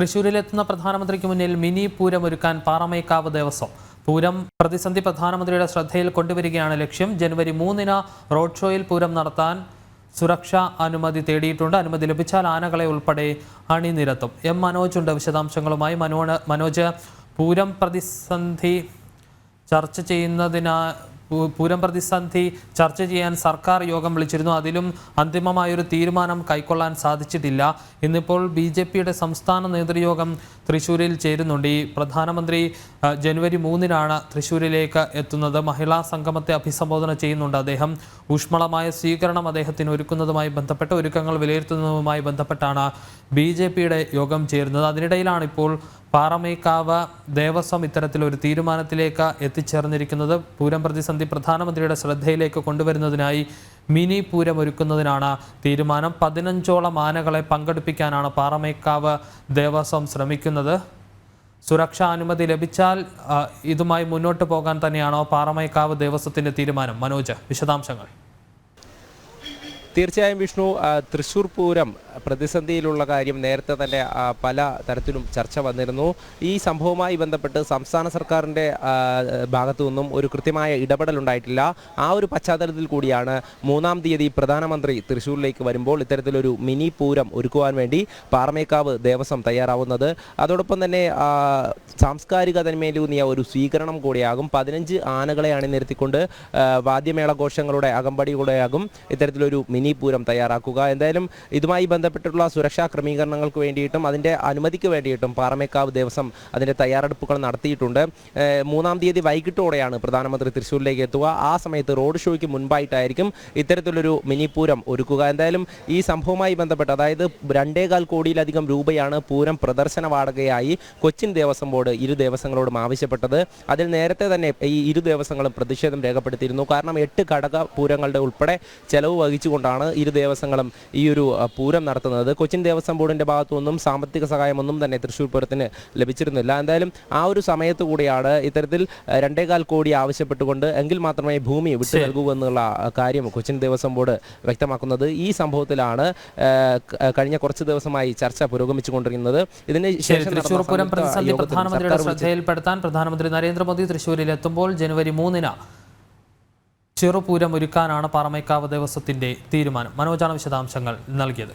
തൃശൂരിലെത്തുന്ന പ്രധാനമന്ത്രിക്ക് മുന്നിൽ മിനി പൂരം ഒരുക്കാൻ പാറമേക്കാവ് ദേവസ്വം. പൂരം പ്രതിസന്ധി പ്രധാനമന്ത്രിയുടെ ശ്രദ്ധയിൽ കൊണ്ടുവരികയാണ് ലക്ഷ്യം. ജനുവരി മൂന്നിന് റോഡ് ഷോയിൽ പൂരം നടത്താൻ സുരക്ഷാ അനുമതി തേടിയിട്ടുണ്ട്. അനുമതി ലഭിച്ചാൽ ആനകളെ ഉൾപ്പെടെ അണിനിരത്തും. എം മനോജ് ഉണ്ട് വിശദാംശങ്ങളുമായി. മനോജ് മനോജ് പൂരം പ്രതിസന്ധി ചർച്ച ചെയ്യുന്നതിനാ പൂരം പ്രതിസന്ധി ചർച്ച ചെയ്യാൻ സർക്കാർ യോഗം വിളിച്ചിരുന്നു. അതിലും അന്തിമമായൊരു തീരുമാനം കൈക്കൊള്ളാൻ സാധിച്ചിട്ടില്ല. ഇന്നിപ്പോൾ ബി ജെ പിയുടെ സംസ്ഥാന നേതൃയോഗം തൃശ്ശൂരിൽ ചേരുന്നുണ്ട്. ഈ പ്രധാനമന്ത്രി ജനുവരി മൂന്നിനാണ് തൃശ്ശൂരിലേക്ക് എത്തുന്നത്. മഹിളാ സംഗമത്തെ അഭിസംബോധന ചെയ്യുന്നുണ്ട് അദ്ദേഹം. ഊഷ്മളമായ സ്വീകരണം അദ്ദേഹത്തിന് ഒരുക്കുന്നതുമായി ബന്ധപ്പെട്ട് ഒരുക്കങ്ങൾ വിലയിരുത്തുന്നതുമായി ബന്ധപ്പെട്ടാണ് ബി യോഗം ചേരുന്നത്. അതിനിടയിലാണ് ഇപ്പോൾ പാറമേക്കാവ് ദേവസ്വം ഇത്തരത്തിലൊരു തീരുമാനത്തിലേക്ക് എത്തിച്ചേർന്നിരിക്കുന്നത് പൂരം പ്രതിസന്ധി പ്രധാനമന്ത്രിയുടെ ശ്രദ്ധയിലേക്ക് കൊണ്ടുവരുന്നതിനായി മിനി പൂരം ഒരുക്കുന്നതിനാണ് തീരുമാനം. പതിനഞ്ചോളം ആനകളെ പങ്കെടുപ്പിക്കാനാണ് പാറമേക്കാവ് ദേവസ്വം ശ്രമിക്കുന്നത്. സുരക്ഷാ അനുമതി ലഭിച്ചാൽ ഇതുമായി മുന്നോട്ട് പോകാൻ തന്നെയാണോ പാറമേക്കാവ് ദേവസ്വത്തിന്റെ തീരുമാനം? മനോജ് വിശദാംശങ്ങൾ. തീർച്ചയായും വിഷ്ണു തൃശ്ശൂർ പൂരം പ്രതിസന്ധിയിലുള്ള കാര്യം നേരത്തെ തന്നെ പല തരത്തിലും ചർച്ച വന്നിരുന്നു. ഈ സംഭവവുമായി ബന്ധപ്പെട്ട് സംസ്ഥാന സർക്കാരിന്റെ ഭാഗത്തു നിന്നും ഒരു കൃത്യമായ ഇടപെടൽ ഉണ്ടായിട്ടില്ല. ആ ഒരു പശ്ചാത്തലത്തിൽ കൂടിയാണ് മൂന്നാം തീയതി പ്രധാനമന്ത്രി തൃശ്ശൂരിലേക്ക് വരുമ്പോൾ ഇത്തരത്തിലൊരു മിനി പൂരം ഒരുക്കുവാൻ വേണ്ടി പാറമേക്കാവ് ദേവസ്വം തയ്യാറാവുന്നത്. അതോടൊപ്പം തന്നെ സാംസ്കാരിക തന്മേലൂന്നിയ ഒരു സ്വീകരണം കൂടിയാകും. പതിനഞ്ച് ആനകളെ അണിനിരത്തിക്കൊണ്ട് വാദ്യമേളഘോഷങ്ങളുടെ അകമ്പടിയോടെയാകും ഇത്തരത്തിലൊരു മിനി പൂരം തയ്യാറാക്കുക. എന്തായാലും ഇതുമായി ബന്ധപ്പെട്ടിട്ടുള്ള സുരക്ഷാ ക്രമീകരണങ്ങൾക്ക് വേണ്ടിയിട്ടും അതിന്റെ അനുമതിക്ക് വേണ്ടിയിട്ടും പാറമേക്കാവ് ദേവസ്വം അതിന്റെ തയ്യാറെടുപ്പുകൾ നടത്തിയിട്ടുണ്ട്. മൂന്നാം തീയതി വൈകിട്ടോടെയാണ് പ്രധാനമന്ത്രി തൃശ്ശൂരിലേക്ക് എത്തുക. ആ സമയത്ത് റോഡ് ഷോയ്ക്ക് മുൻപായിട്ടായിരിക്കും ഇത്തരത്തിലൊരു മിനി പൂരം ഒരുക്കുക. എന്തായാലും ഈ സംഭവവുമായി ബന്ധപ്പെട്ട് അതായത് രണ്ടേകാൽ കോടിയിലധികം രൂപയാണ് പൂരം പ്രദർശന വാടകയായി കൊച്ചിൻ ദേവസ്വം ബോർഡ് ഇരു ദേവസ്വങ്ങളോടും ആവശ്യപ്പെട്ടത്. അതിൽ നേരത്തെ തന്നെ ഈ ഇരു ദേവസ്വങ്ങളും പ്രതിഷേധം രേഖപ്പെടുത്തിയിരുന്നു. കാരണം എട്ട് ഘടക പൂരങ്ങളുടെ ഉൾപ്പെടെ ചെലവ് വഹിച്ചുകൊണ്ടാണ് ഇരു ദേവസ്വങ്ങളും ഈ ഒരു പൂരം നടത്തുന്നത്. കൊച്ചിൻ ദേവസ്വം ബോർഡിന്റെ ഭാഗത്തു നിന്നും സാമ്പത്തിക സഹായമൊന്നും തന്നെ തൃശ്ശൂർ പൂരത്തിന് ലഭിച്ചിരുന്നില്ല. എന്തായാലും ആ ഒരു സമയത്ത് കൂടിയാണ് ഇത്തരത്തിൽ രണ്ടേകാൽ കോടി ആവശ്യപ്പെട്ടുകൊണ്ട് എങ്കിൽ മാത്രമേ ഭൂമി വിട്ടു നൽകൂ എന്നുള്ള കാര്യം കൊച്ചിൻ ദേവസ്വം ബോർഡ് വ്യക്തമാക്കുന്നത്. ഈ സംഭവത്തിലാണ് കഴിഞ്ഞ കുറച്ച് ദിവസമായി ചർച്ച പുരോഗമിച്ചുകൊണ്ടിരിക്കുന്നത്. ഇതിന് ശേഷം പൂരം പ്രതിസന്ധി പ്രധാനമന്ത്രിയുടെ ശ്രദ്ധയിൽപ്പെടുത്താൻ പ്രധാനമന്ത്രി നരേന്ദ്രമോദി തൃശ്ശൂരിൽ എത്തുമ്പോൾ ജനുവരി മൂന്നിന് ചെറുപൂരം ഒരുക്കാനാണ് പാറമേക്കാവ് ദേവസ്വത്തിന്റെ തീരുമാനം. മനോജാണ് വിശദാംശങ്ങൾ നൽകിയത്.